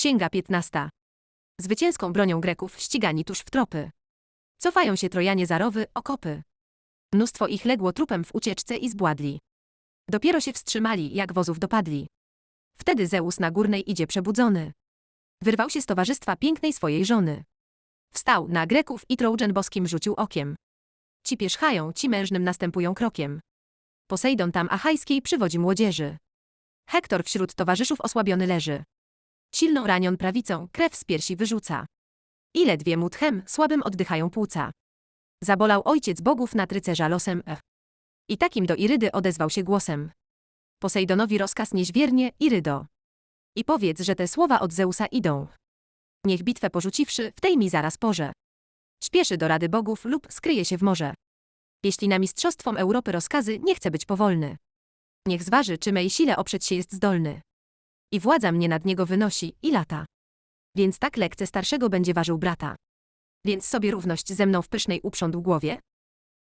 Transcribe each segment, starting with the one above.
Księga 15. Zwycięską bronią Greków ścigani tuż w tropy. Cofają się Trojanie za rowy, okopy. Mnóstwo ich legło trupem w ucieczce i zbładli. Dopiero się wstrzymali, jak wozów dopadli. Wtedy Zeus na górnej idzie przebudzony. Wyrwał się z towarzystwa pięknej swojej żony. Wstał na Greków i Trojan boskim rzucił okiem. Ci pierzchają, ci mężnym następują krokiem. Posejdon tam achajskiej przywodzi młodzieży. Hektor wśród towarzyszów osłabiony leży. Silną ranion prawicą, krew z piersi wyrzuca. I ledwie mu tchem, słabym oddychają płuca. Zabolał ojciec bogów nad rycerza losem, ech. I takim do Irydy odezwał się głosem. Posejdonowi rozkaz nieś wiernie, Irydo. I powiedz, że te słowa od Zeusa idą. Niech bitwę porzuciwszy, w tej mi zaraz porze. Śpieszy do rady bogów lub skryje się w morze. Jeśli na mistrzostwom Europy rozkazy nie chce być powolny. Niech zważy, czy mej sile oprzeć się jest zdolny. I władza mnie nad niego wynosi, i lata. Więc tak lekce starszego będzie ważył brata. Więc sobie równość ze mną w pysznej uprządł głowie?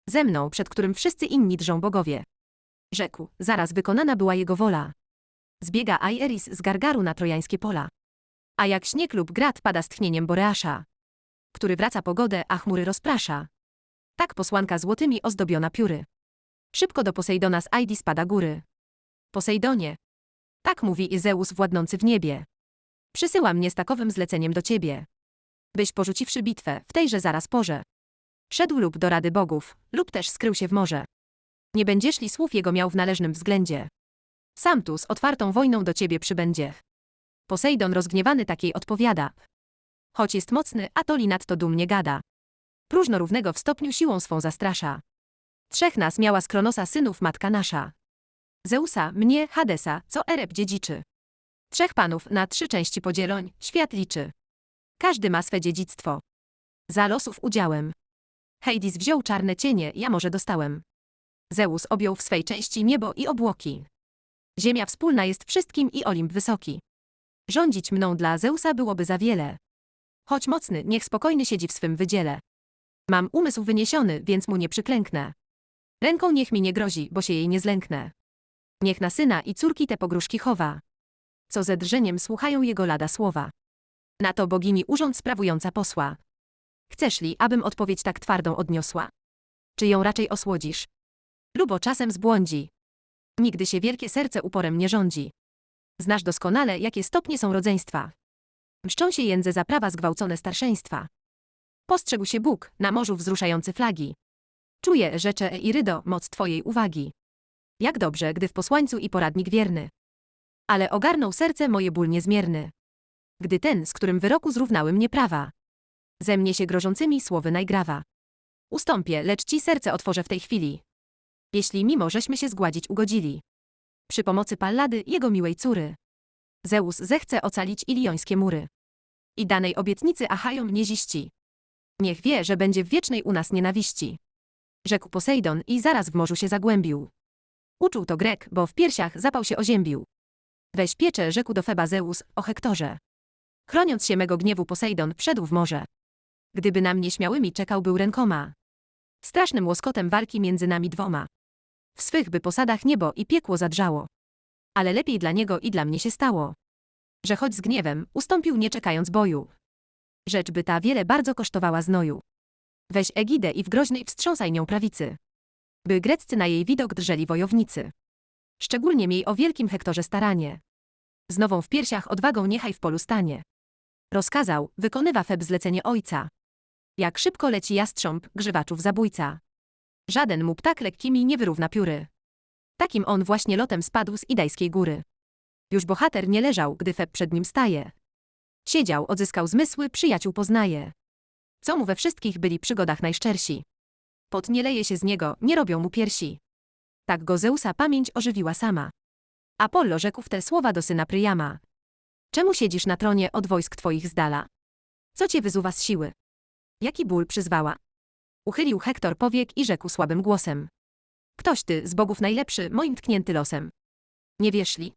Ze mną, przed którym wszyscy inni drżą bogowie. Rzekł, zaraz wykonana była jego wola. Zbiega Aieris z Gargaru na trojańskie pola. A jak śnieg lub grad pada z tchnieniem Boreasza, który wraca pogodę, a chmury rozprasza. Tak posłanka złotymi ozdobiona pióry. Szybko do Posejdona z Aidi spada góry. Posejdonie. Tak mówi Zeus władnący w niebie. Przysyła mnie z takowym zleceniem do ciebie. Byś porzuciwszy bitwę, w tejże zaraz porze. Szedł lub do rady bogów, lub też skrył się w morze. Nie będziesz li słów jego miał w należnym względzie. Sam tu z otwartą wojną do ciebie przybędzie. Posejdon rozgniewany takiej odpowiada. Choć jest mocny, a to li nadto dumnie gada. Próżno równego w stopniu siłą swą zastrasza. Trzech nas miała z Kronosa synów matka nasza. Zeusa, mnie, Hadesa, co Ereb dziedziczy. Trzech panów na trzy części podzieloń, świat liczy. Każdy ma swe dziedzictwo. Za losów udziałem. Hades wziął czarne cienie, ja może dostałem. Zeus objął w swej części niebo i obłoki. Ziemia wspólna jest wszystkim i Olimp wysoki. Rządzić mną dla Zeusa byłoby za wiele. Choć mocny, niech spokojny siedzi w swym wydziele. Mam umysł wyniesiony, więc mu nie przyklęknę. Ręką niech mi nie grozi, bo się jej nie zlęknę. Niech na syna i córki te pogróżki chowa. Co ze drżeniem słuchają jego lada słowa. Na to bogini urząd sprawująca posła. Chcesz li, abym odpowiedź tak twardą odniosła? Czy ją raczej osłodzisz? Lubo czasem zbłądzi. Nigdy się wielkie serce uporem nie rządzi. Znasz doskonale, jakie stopnie są rodzeństwa. Mszczą się jędze za prawa zgwałcone starszeństwa. Postrzegł się Bóg, na morzu wzruszający flagi. Czuję, rzecze Irydo, moc Twojej uwagi. Jak dobrze, gdy w posłańcu i poradnik wierny. Ale ogarnął serce moje ból niezmierny. Gdy ten, z którym wyroku zrównały mnie prawa. Ze mnie się grożącymi słowy najgrawa. Ustąpię, lecz ci serce otworzę w tej chwili. Jeśli mimo żeśmy się zgładzić ugodzili. Przy pomocy Pallady, jego miłej córy. Zeus zechce ocalić iliońskie mury. I danej obietnicy Achajom nie ziści. Niech wie, że będzie w wiecznej u nas nienawiści. Rzekł Posejdon i zaraz w morzu się zagłębił. Uczuł to Grek, bo w piersiach zapał się oziębił. Weź piecze, rzekł do Feba Zeus, o Hektorze. Chroniąc się mego gniewu Posejdon, wszedł w morze. Gdyby na mnie śmiałymi czekał był rękoma. Strasznym łoskotem walki między nami dwoma. W swych by posadach niebo i piekło zadrżało. Ale lepiej dla niego i dla mnie się stało. Że choć z gniewem, ustąpił nie czekając boju. Rzecz by ta wiele bardzo kosztowała znoju. Weź Egidę i w groźnej wstrząsaj nią prawicy. By greccy na jej widok drżeli wojownicy. Szczególnie miej o wielkim Hektorze staranie. Z nową w piersiach odwagą niechaj w polu stanie. Rozkazał, wykonywa Feb zlecenie ojca. Jak szybko leci jastrząb, grzywaczów zabójca. Żaden mu ptak lekkimi nie wyrówna pióry. Takim on właśnie lotem spadł z Idajskiej góry. Już bohater nie leżał, gdy Feb przed nim staje. Siedział, odzyskał zmysły, przyjaciół poznaje. Co mu we wszystkich byli przygodach najszczersi. Pot nie leje się z niego, nie robią mu piersi. Tak go Zeusa pamięć ożywiła sama. Apollo rzekł w te słowa do syna Pryjama. Czemu siedzisz na tronie od wojsk twoich z dala? Co cię wyzuwa z siły? Jaki ból przyzwała? Uchylił Hektor powiek i rzekł słabym głosem. Ktoś ty, z bogów najlepszy, moim tknięty losem. Nie wiesz li?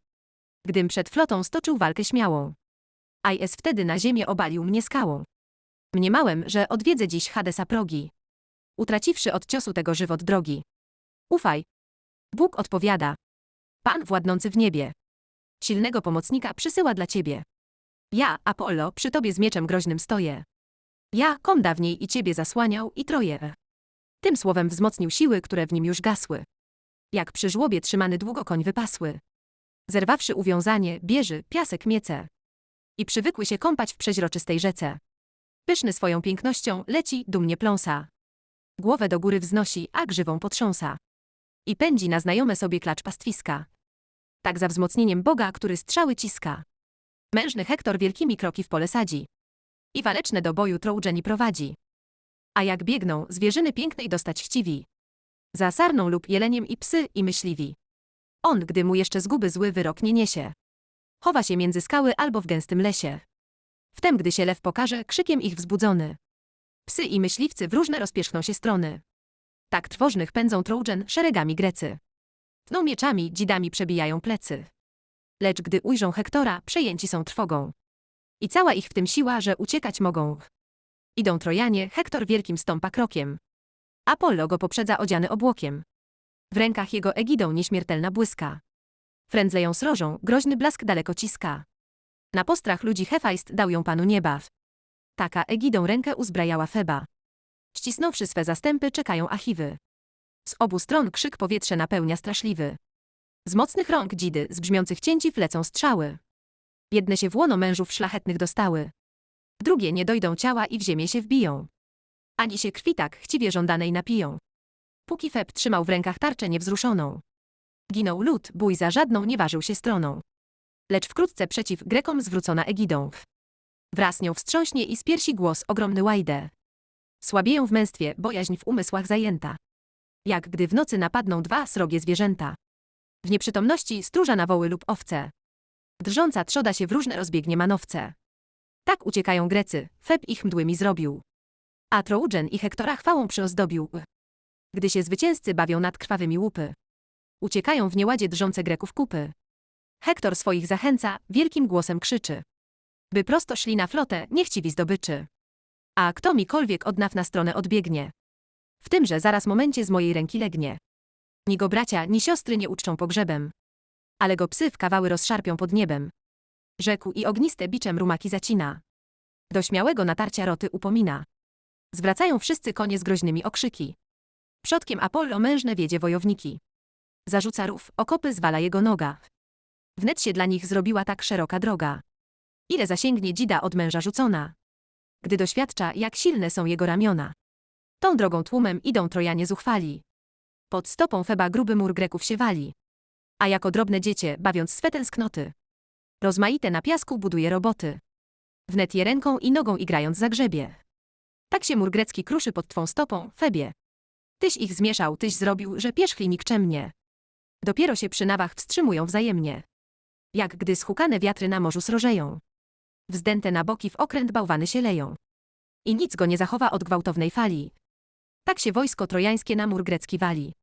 Gdym przed flotą stoczył walkę śmiałą. Aj-es wtedy na ziemię obalił mnie skałą. Mniemałem, że odwiedzę dziś Hadesa progi. Utraciwszy od ciosu tego żywot drogi. Ufaj. Bóg odpowiada. Pan władnący w niebie. Silnego pomocnika przysyła dla ciebie. Ja, Apollo, przy tobie z mieczem groźnym stoję. Ja, kom dawniej i ciebie zasłaniał i troje. Tym słowem wzmocnił siły, które w nim już gasły. Jak przy żłobie trzymany długo koń wypasły. Zerwawszy uwiązanie, bierze, piasek miece. I przywykły się kąpać w przeźroczystej rzece. Pyszny swoją pięknością, leci, dumnie pląsa. Głowę do góry wznosi, a grzywą potrząsa. I pędzi na znajome sobie klacz pastwiska. Tak za wzmocnieniem Boga, który strzały ciska. Mężny Hektor wielkimi kroki w pole sadzi. I waleczne do boju Trołdżeni prowadzi. A jak biegną, zwierzyny pięknej dostać chciwi. Za sarną lub jeleniem i psy, i myśliwi. On, gdy mu jeszcze zguby zły wyrok nie niesie. Chowa się między skały albo w gęstym lesie. Wtem, gdy się lew pokaże, krzykiem ich wzbudzony. Psy i myśliwcy w różne rozpierzchną się strony. Tak trwożnych pędzą Trołdżen szeregami Grecy. Tną mieczami, dzidami przebijają plecy. Lecz gdy ujrzą Hektora, przejęci są trwogą. I cała ich w tym siła, że uciekać mogą. Idą Trojanie, Hektor wielkim stąpa krokiem. Apollo go poprzedza odziany obłokiem. W rękach jego egidą nieśmiertelna błyska. Frędzle ją srożą, groźny blask daleko ciska. Na postrach ludzi Hefajst dał ją panu nieba. Taka egidą rękę uzbrajała Feba. Ścisnąwszy swe zastępy, czekają Achiwy. Z obu stron krzyk powietrze napełnia straszliwy. Z mocnych rąk dzidy, z brzmiących cięciw lecą strzały. Jedne się w łono mężów szlachetnych dostały. Drugie nie dojdą ciała i w ziemię się wbiją. Ani się krwi tak chciwie żądanej napiją. Póki Feb trzymał w rękach tarczę niewzruszoną. Ginął lud, bój za żadną nie ważył się stroną. Lecz wkrótce przeciw Grekom zwrócona egidą. Wraz nią wstrząśnie i z piersi głos ogromny łajdę. Słabieją w męstwie, bojaźń w umysłach zajęta. Jak gdy w nocy napadną dwa srogie zwierzęta. W nieprzytomności stróża na woły lub owce. Drżąca trzoda się w różne rozbiegnie manowce. Tak uciekają Grecy, Feb ich mdłymi zrobił. A Troudżen i Hektora chwałą przyozdobił. Gdy się zwycięzcy bawią nad krwawymi łupy. Uciekają w nieładzie drżące Greków kupy. Hektor swoich zachęca, wielkim głosem krzyczy. By prosto szli na flotę, niechciwi zdobyczy. A kto mikolwiek od na stronę odbiegnie. W tymże zaraz momencie z mojej ręki legnie. Ni go bracia, ni siostry nie uczczą pogrzebem. Ale go psy w kawały rozszarpią pod niebem. Rzekł i ogniste biczem rumaki zacina. Do śmiałego natarcia roty upomina. Zwracają wszyscy konie z groźnymi okrzyki. Przodkiem Apollo mężne wiedzie wojowniki. Zarzuca rów, okopy zwala jego noga. Wnet się dla nich zrobiła tak szeroka droga. Ile zasięgnie dzida od męża rzucona. Gdy doświadcza, jak silne są jego ramiona. Tą drogą tłumem idą Trojanie zuchwali. Pod stopą Feba gruby mur Greków się wali. A jako drobne dziecię, bawiąc swe tęsknoty. Rozmaite na piasku buduje roboty. Wnet je ręką i nogą igrając zagrzebie. Tak się mur grecki kruszy pod twą stopą, Febie. Tyś ich zmieszał, tyś zrobił, że pierzchli nikczemnie. Dopiero się przy nawach wstrzymują wzajemnie. Jak gdy schukane wiatry na morzu srożeją. Wzdęte na boki w okręt bałwany się leją. I nic go nie zachowa od gwałtownej fali. Tak się wojsko trojańskie na mur grecki wali.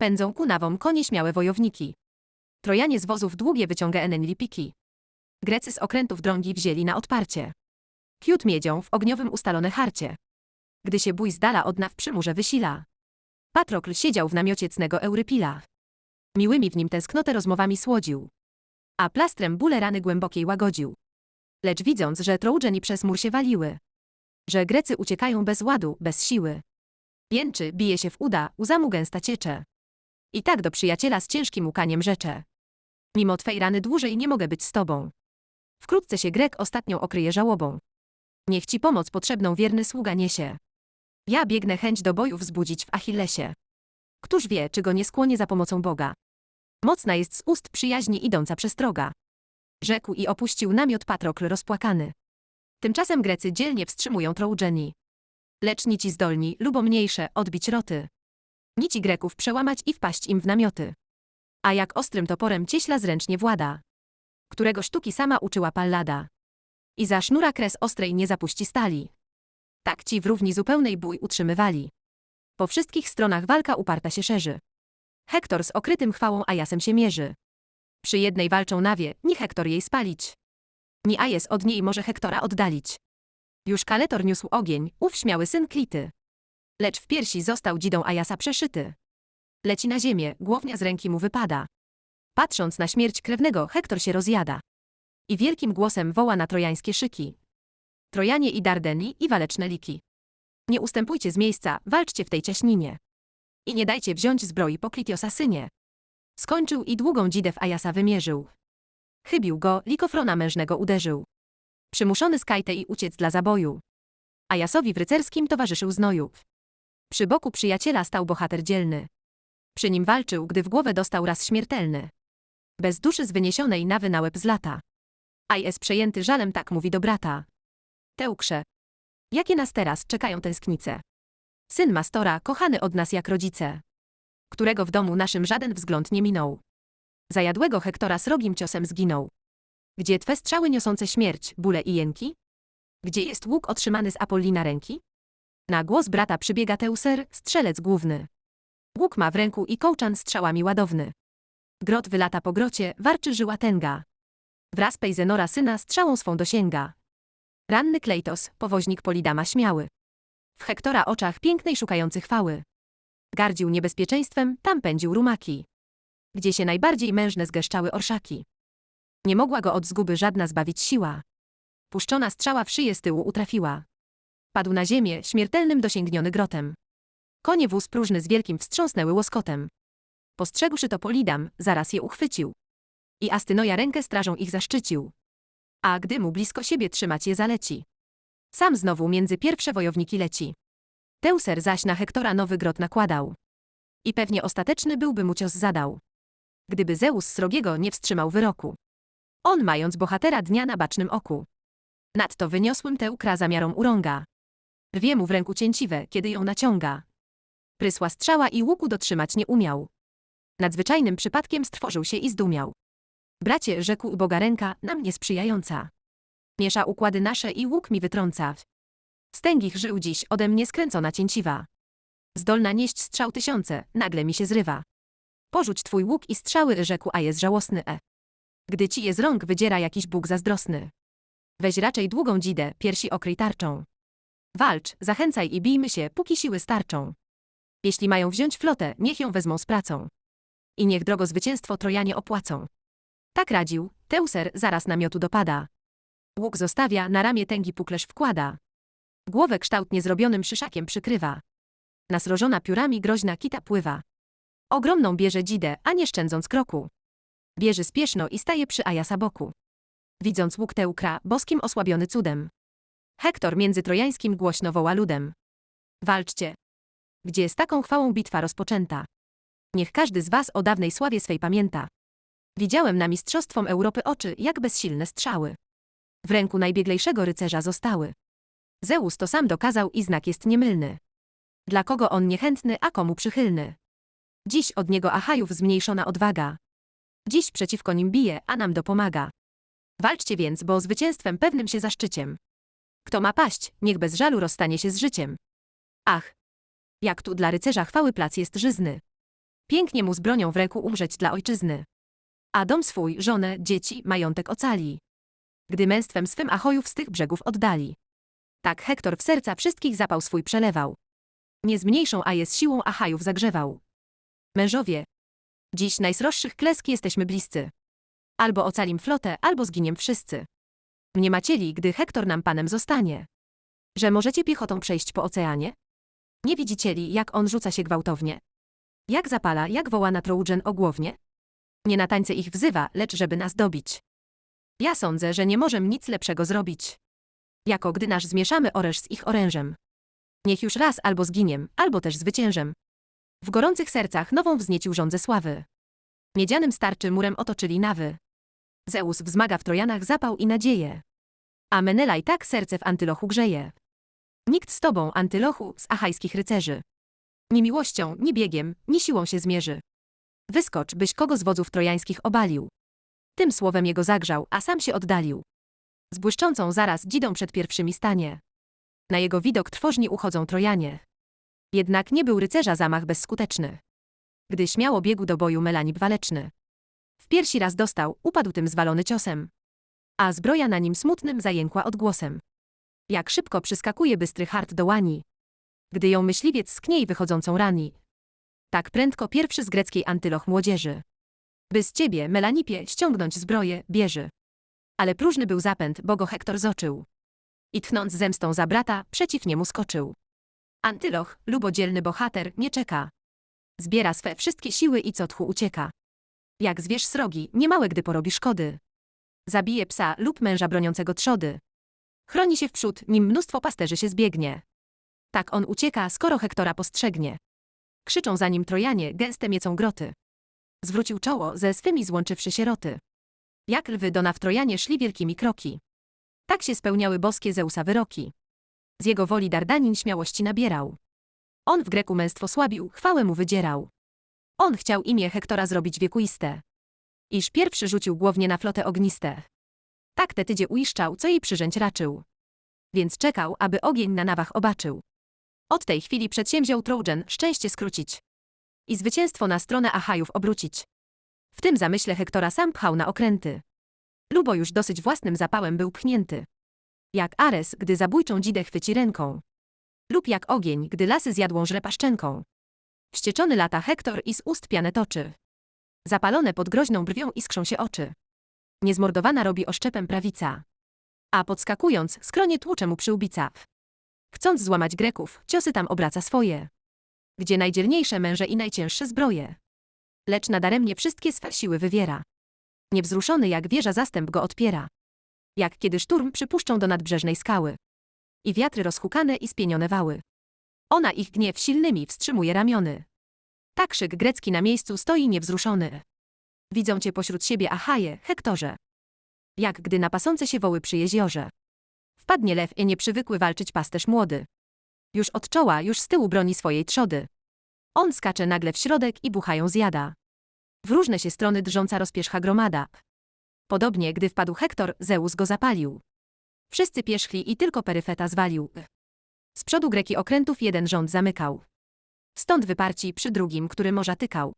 Pędzą ku nawom konie śmiałe wojowniki. Trojanie z wozów długie wyciąga enenli piki. Grecy z okrętów drągi wzięli na odparcie. Kiut miedzią w ogniowym ustalone harcie. Gdy się bój z dala od naw przy wysila. Patrokl siedział w namiocie cnego Eurypila. Miłymi w nim tęsknotę rozmowami słodził. A plastrem bóle rany głębokiej łagodził. Lecz widząc, że Trołdżeni przez mur się waliły. Że Grecy uciekają bez ładu, bez siły. Jęczy, bije się w uda, łza mu gęsta ciecze. I tak do przyjaciela z ciężkim łkaniem rzecze. Mimo twej rany dłużej nie mogę być z tobą. Wkrótce się Grek ostatnią okryje żałobą. Niech ci pomoc potrzebną wierny sługa niesie. Ja biegnę chęć do boju wzbudzić w Achillesie. Któż wie, czy go nie skłonie za pomocą Boga. Mocna jest z ust przyjaźni idąca przestroga. Rzekł i opuścił namiot Patrokl rozpłakany. Tymczasem Grecy dzielnie wstrzymują Trołdżeni. Lecz nici zdolni, lubo mniejsze, odbić roty. Nici Greków przełamać i wpaść im w namioty. A jak ostrym toporem cieśla zręcznie włada. Którego sztuki sama uczyła Pallada. I za sznura kres ostrej nie zapuści stali. Tak ci w równi zupełnej bój utrzymywali. Po wszystkich stronach walka uparta się szerzy. Hektor z okrytym chwałą Ajasem się mierzy. Przy jednej walczą nawie, ni Hektor jej spalić. Ni Ajes od niej może Hektora oddalić. Już Kaletor niósł ogień, ów śmiały syn Klity. Lecz w piersi został dzidą Ajasa przeszyty. Leci na ziemię, głownia z ręki mu wypada. Patrząc na śmierć krewnego, Hektor się rozjada. I wielkim głosem woła na trojańskie szyki. Trojanie i Dardeni i waleczne liki. Nie ustępujcie z miejsca, walczcie w tej ciaśninie. I nie dajcie wziąć zbroi po Klitiosa synie. Skończył i długą dzidę w Ajasa wymierzył. Chybił go, likofrona mężnego uderzył. Przymuszony z i uciec dla zaboju. Ajasowi w rycerskim towarzyszył znojów. Przy boku przyjaciela stał bohater dzielny. Przy nim walczył, gdy w głowę dostał raz śmiertelny. Bez duszy z wyniesionej nawy na łeb z lata. Ajes przejęty żalem tak mówi do brata. Teukrze. Jakie nas teraz czekają tęsknice? Syn Mastora, kochany od nas jak rodzice. Którego w domu naszym żaden wzgląd nie minął. Zajadłego Hektora srogim ciosem zginął. Gdzie twe strzały niosące śmierć, bóle i jęki? Gdzie jest łuk otrzymany z Apollina ręki? Na głos brata przybiega Teuser, strzelec główny. Łuk ma w ręku i kołczan strzałami ładowny. Grot wylata po grocie, warczy żyła tęga. Wraz Pejzenora syna strzałą swą dosięga. Ranny Klejtos, powoźnik Polidama śmiały. W Hektora oczach pięknej szukający chwały. Gardził niebezpieczeństwem, tam pędził rumaki. Gdzie się najbardziej mężne zgeszczały orszaki. Nie mogła go od zguby żadna zbawić siła. Puszczona strzała w szyję z tyłu utrafiła. Padł na ziemię, śmiertelnym dosięgniony grotem. Konie wóz próżny z wielkim wstrząsnęły łoskotem. Postrzegłszy to Polidam, zaraz je uchwycił. I Astynoja rękę strażą ich zaszczycił. A gdy mu blisko siebie trzymać je zaleci. Sam znowu między pierwsze wojowniki leci. Teuser zaś na Hektora nowy grot nakładał. I pewnie ostateczny byłby mu cios zadał. Gdyby Zeus srogiego nie wstrzymał wyroku. On mając bohatera dnia na bacznym oku. Nadto wyniosłym Teukra zamiarom urąga. Rwie mu w ręku cięciwe, kiedy ją naciąga. Prysła strzała i łuku dotrzymać nie umiał. Nadzwyczajnym przypadkiem strwożył się i zdumiał. Bracie, rzekł Boga ręka, nam niesprzyjająca. Miesza układy nasze i łuk mi wytrąca. Stęgich żył dziś ode mnie skręcona cięciwa. Zdolna nieść strzał tysiące, nagle mi się zrywa. Porzuć twój łuk i strzały, rzekł, a jest żałosny e. Gdy ci je z rąk wydziera jakiś Bóg zazdrosny. Weź raczej długą dzidę, piersi okryj tarczą. Walcz, zachęcaj i bijmy się, póki siły starczą. Jeśli mają wziąć flotę, niech ją wezmą z pracą. I niech drogo zwycięstwo Trojanie opłacą. Tak radził, Teuser zaraz namiotu dopada. Łuk zostawia, na ramię tęgi puklerz wkłada. Głowę kształt niezrobionym szyszakiem przykrywa. Nasrożona piórami groźna kita pływa. Ogromną bierze dzidę, a nie szczędząc kroku. Bierze spieszno i staje przy Ajasa boku. Widząc łuk Teukra, boskim osłabiony cudem. Hektor między trojańskim głośno woła ludem. Walczcie. Gdzie z taką chwałą bitwa rozpoczęta. Niech każdy z was o dawnej sławie swej pamięta. Widziałem na mistrzostwom Europy oczy, jak bezsilne strzały. W ręku najbieglejszego rycerza zostały. Zeus to sam dokazał i znak jest niemylny. Dla kogo on niechętny, a komu przychylny. Dziś od niego Achajów zmniejszona odwaga. Dziś przeciwko nim bije, a nam dopomaga. Walczcie więc, bo zwycięstwem pewnym się zaszczyciem. Kto ma paść, niech bez żalu rozstanie się z życiem. Ach! Jak tu dla rycerza chwały plac jest żyzny. Pięknie mu z bronią w ręku umrzeć dla ojczyzny. A dom swój, żonę, dzieci, majątek ocali. Gdy męstwem swym Achojów z tych brzegów oddali. Tak Hektor w serca wszystkich zapał swój przelewał. Nie zmniejszą, a jest siłą Achajów zagrzewał. Mężowie, dziś najsroższych klesk jesteśmy bliscy. Albo ocalim flotę, albo zginiem wszyscy. Nie macieli, gdy Hektor nam panem zostanie. Że możecie piechotą przejść po oceanie? Nie widzicieli, jak on rzuca się gwałtownie? Jak zapala, jak woła na Troudżen ogłownie? Nie na tańce ich wzywa, lecz żeby nas dobić. Ja sądzę, że nie możemy nic lepszego zrobić. Jako gdy nasz zmieszamy oręż z ich orężem. Niech już raz albo zginiem, albo też zwyciężem. W gorących sercach nową wzniecił rządzę sławy. Miedzianym starczy murem otoczyli nawy. Zeus wzmaga w Trojanach zapał i nadzieję. A Menelaj tak serce w Antylochu grzeje. Nikt z tobą, Antylochu, z achajskich rycerzy. Ni miłością, ni biegiem, ni siłą się zmierzy. Wyskocz, byś kogo z wodzów trojańskich obalił. Tym słowem jego zagrzał, a sam się oddalił. Z błyszczącą zaraz dzidą przed pierwszymi stanie. Na jego widok trwożni uchodzą Trojanie. Jednak nie był rycerza zamach bezskuteczny. Gdy śmiało biegł do boju Melanip waleczny. W piersi raz dostał, upadł tym zwalony ciosem. A zbroja na nim smutnym zajękła odgłosem. Jak szybko przyskakuje bystry hart do łani. Gdy ją myśliwiec skniej wychodzącą rani. Tak prędko pierwszy z greckiej antyloch młodzieży. By z ciebie, Melanipie, ściągnąć zbroję, bierze. Ale próżny był zapęd, bo go Hektor zoczył. I tchnąc zemstą za brata, przeciw niemu skoczył. Antyloch, lubodzielny bohater, nie czeka. Zbiera swe wszystkie siły i co tchu ucieka. Jak zwierz srogi, niemałe gdy porobi szkody. Zabije psa lub męża broniącego trzody. Chroni się w przód, nim mnóstwo pasterzy się zbiegnie. Tak on ucieka, skoro Hektora postrzegnie. Krzyczą za nim Trojanie, gęste miecą groty. Zwrócił czoło, ze swymi złączywszy sieroty. Jak lwy do w Trojanie szli wielkimi kroki. Tak się spełniały boskie Zeusa wyroki. Z jego woli Dardanin śmiałości nabierał. On w Greku męstwo słabił, chwałę mu wydzierał. On chciał imię Hektora zrobić wiekuiste. Iż pierwszy rzucił głownie na flotę ogniste. Tak te tydzie uiszczał, co jej przyrzęć raczył. Więc czekał, aby ogień na nawach obaczył. Od tej chwili przedsięwziął Trojan szczęście skrócić. I zwycięstwo na stronę Achajów obrócić. W tym zamyśle Hektora sam pchał na okręty. Lubo już dosyć własnym zapałem był pchnięty. Jak Ares, gdy zabójczą dzidę chwyci ręką. Lub jak ogień, gdy lasy zjadłą żre paszczenką. Wścieczony lata Hektor i z ust pianę toczy. Zapalone pod groźną brwią iskrzą się oczy. Niezmordowana robi oszczepem prawica. A podskakując, skronie tłucze mu przyłbica. Chcąc złamać Greków, ciosy tam obraca swoje. Gdzie najdzielniejsze męże i najcięższe zbroje. Lecz nadaremnie wszystkie swe siły wywiera. Niewzruszony jak wieża zastęp go odpiera. Jak kiedy szturm przypuszczą do nadbrzeżnej skały. I wiatry rozhukane i spienione wały. Ona ich gniew silnymi wstrzymuje ramiony. Tak szyk grecki na miejscu stoi niewzruszony. Widzą cię pośród siebie Achaje, Hektorze. Jak gdy na pasące się woły przy jeziorze. Wpadnie lew i nieprzywykły walczyć pasterz młody. Już od czoła, już z tyłu broni swojej trzody. On skacze nagle w środek i buchają zjada. W różne się strony drżąca rozpierzcha gromada. Podobnie, gdy wpadł Hektor, Zeus go zapalił. Wszyscy pierzchli i tylko peryfeta zwalił. Z przodu Greki okrętów jeden rząd zamykał. Stąd wyparci przy drugim, który morza tykał.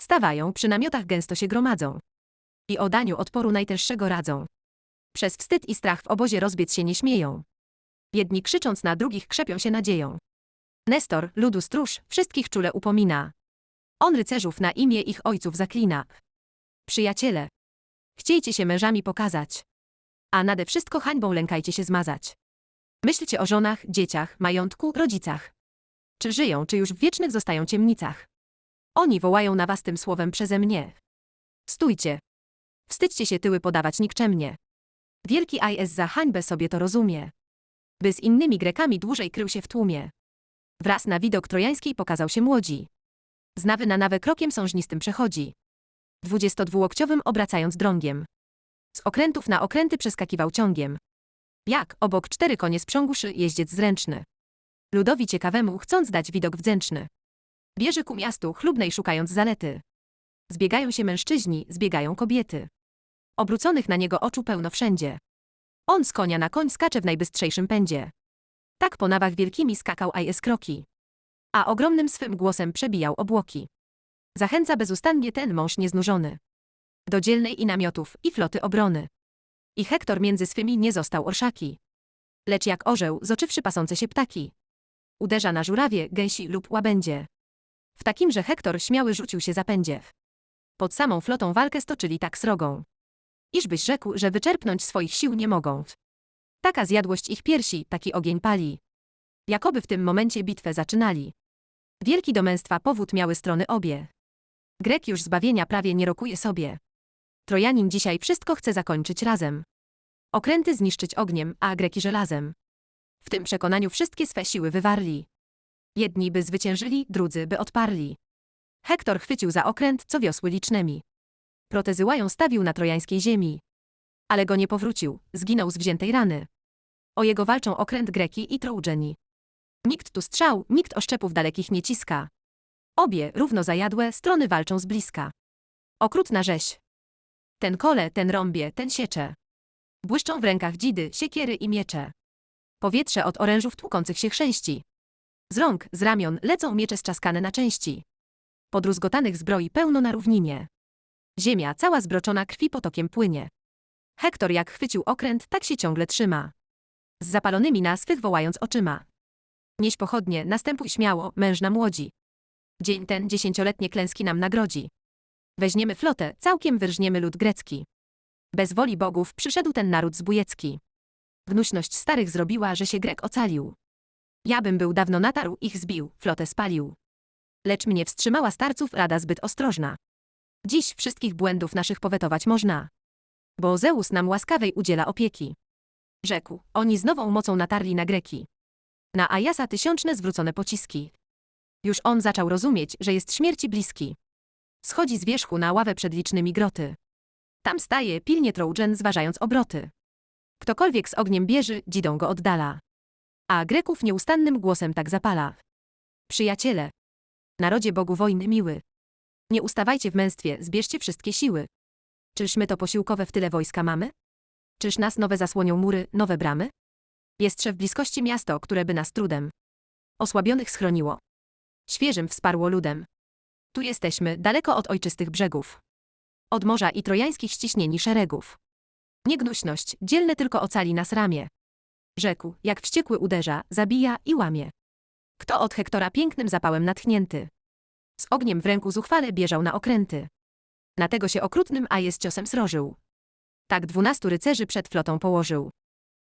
Stawają, przy namiotach gęsto się gromadzą. I o daniu odporu najtęższego radzą. Przez wstyd i strach w obozie rozbiec się nie śmieją. Jedni krzycząc na drugich krzepią się nadzieją. Nestor, ludu stróż, wszystkich czule upomina. On rycerzów na imię ich ojców zaklina. Przyjaciele, chciejcie się mężami pokazać. A nade wszystko hańbą lękajcie się zmazać. Myślcie o żonach, dzieciach, majątku, rodzicach. Czy żyją, czy już w wiecznych zostają ciemnicach. Oni wołają na was tym słowem przeze mnie. Stójcie. Wstydźcie się tyły podawać nikczemnie. Wielki IS za hańbę sobie to rozumie. By z innymi Grekami dłużej krył się w tłumie. Wraz na widok trojańskiej pokazał się młodzi. Z nawy na nawę krokiem sążnistym przechodzi. Dwudziestodwułokciowym obracając drągiem. Z okrętów na okręty przeskakiwał ciągiem. Jak, obok cztery konie sprzęgłszy, jeździec zręczny. Ludowi ciekawemu chcąc dać widok wdzięczny. Bierze ku miastu, chlubnej szukając zalety. Zbiegają się mężczyźni, zbiegają kobiety. Obróconych na niego oczu pełno wszędzie. On z konia na koń skacze w najbystrzejszym pędzie. Tak po nawach wielkimi skakał Ajes kroki. A ogromnym swym głosem przebijał obłoki. Zachęca bezustannie ten mąż nieznużony. Do dzielnej i namiotów, i floty obrony. I Hektor między swymi nie został orszaki. Lecz jak orzeł, zoczywszy pasące się ptaki. Uderza na żurawie, gęsi lub łabędzie. W takimże Hektor śmiały rzucił się zapędzie. Pod samą flotą walkę stoczyli tak srogą. Iżbyś rzekł, że wyczerpnąć swoich sił nie mogą. Taka zjadłość ich piersi, taki ogień pali. Jakoby w tym momencie bitwę zaczynali. Wielki do męstwa powód miały strony obie. Grek już zbawienia prawie nie rokuje sobie. Trojanin dzisiaj wszystko chce zakończyć razem. Okręty zniszczyć ogniem, a Greki żelazem. W tym przekonaniu wszystkie swe siły wywarli. Jedni by zwyciężyli, drudzy by odparli. Hektor chwycił za okręt, co wiosły licznymi. Protezyłają stawił na trojańskiej ziemi. Ale go nie powrócił, zginął z wziętej rany. O jego walczą okręt Greki i Troudżeni. Nikt tu strzał, nikt oszczepów dalekich nie ciska. Obie, równo zajadłe, strony walczą z bliska. Okrutna rzeź. Ten kole, ten rąbie, ten siecze. Błyszczą w rękach dzidy, siekiery i miecze. Powietrze od orężów tłukących się chrzęści. Z rąk, z ramion lecą miecze strzaskane na części. Podruzgotanych zbroi pełno na równinie. Ziemia cała zbroczona krwi potokiem płynie. Hektor jak chwycił okręt, tak się ciągle trzyma. Z zapalonymi na swych wołając oczyma. Nieś pochodnie, następuj śmiało, mężna młodzi. Dzień ten dziesięcioletnie klęski nam nagrodzi. Weźmiemy flotę, całkiem wyrżniemy lud grecki. Bez woli bogów przyszedł ten naród zbójecki. Gnuśność starych zrobiła, że się Grek ocalił. Ja bym był dawno natarł, ich zbił, flotę spalił. Lecz mnie wstrzymała starców rada zbyt ostrożna. Dziś wszystkich błędów naszych powetować można. Bo Zeus nam łaskawej udziela opieki. Rzekł, oni z nową mocą natarli na Greki. Na Ajasa tysiączne zwrócone pociski. Już on zaczął rozumieć, że jest śmierci bliski. Schodzi z wierzchu na ławę przed licznymi groty. Tam staje, pilnie Trojan zważając obroty. Ktokolwiek z ogniem bierze, dzidą go oddala. A Greków nieustannym głosem tak zapala. Przyjaciele, narodzie Bogu wojny miły. Nie ustawajcie w męstwie, zbierzcie wszystkie siły. Czyż my to posiłkowe w tyle wojska mamy? Czyż nas nowe zasłonią mury, nowe bramy? Jest w bliskości miasto, które by nas trudem osłabionych schroniło. Świeżym wsparło ludem. Tu jesteśmy, daleko od ojczystych brzegów. Od morza i trojańskich ściśnieni szeregów. Niegnuśność, dzielne tylko ocali nas ramię. Rzekł, jak wściekły uderza, zabija i łamie. Kto od Hektora pięknym zapałem natchnięty? Z ogniem w ręku zuchwale bieżał na okręty. Na tego się okrutnym Ajes ciosem srożył. Tak dwunastu rycerzy przed flotą położył.